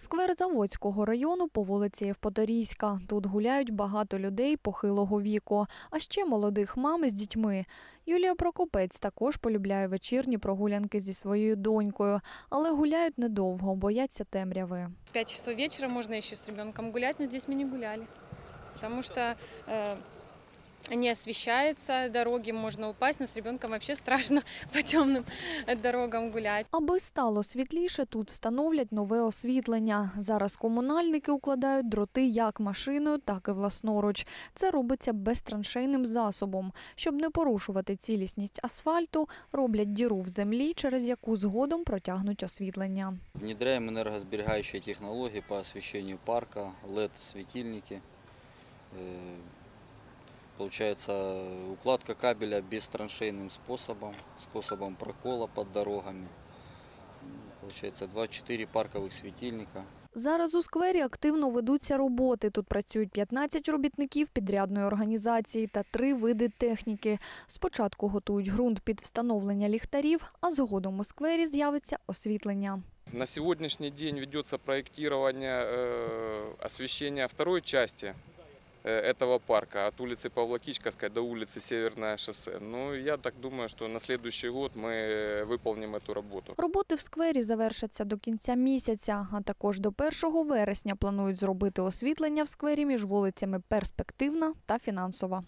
Сквер Заводського району по вулиці Євпаторійська. Тут гуляють багато людей похилого віку, а ще молодих мам з дітьми. Юлія Прокопець також полюбляє вечірні прогулянки зі своєю донькою, але гуляють недовго, бояться темряви. В 5 часов вечера можно еще с ребенком гулять, но здесь мы не гуляли. Потому что э, не освещается, дороги можно упасть, но с ребенком вообще страшно по темным дорогам гулять. Аби стало світліше, тут встановлять нове освітлення. Зараз комунальники укладають дроти як машиною, так і власноруч. Це робиться безтраншейним засобом. Щоб не порушувати цілісність асфальту, роблять діру в землі, через яку згодом протягнуть освітлення. Внедряем энергосберегающие технологии по освещению парка, LED-светильники. Э, Получается укладка кабеля бестраншейным способом, способом прокола под дорогами. М, Получается 24 парковых светильника. Зараз у сквері активно ведуться роботи. Тут працюють 15 робітників підрядної організації та три види техніки. Спочатку готують ґрунт під встановлення ліхтарів, а згодом у сквері з'явиться освітлення. На сегодняшний день ведется проектирование э, освещения второй части э, этого парка от улицы Павла Кичковской до улицы Северное шоссе. Ну, я так думаю, что на следующий год мы э, выполним эту работу. Роботи в сквері завершаться до кінця місяця, а також до 1 вересня планують зробити освітлення в сквері між вулицями Перспективна та Фінансова.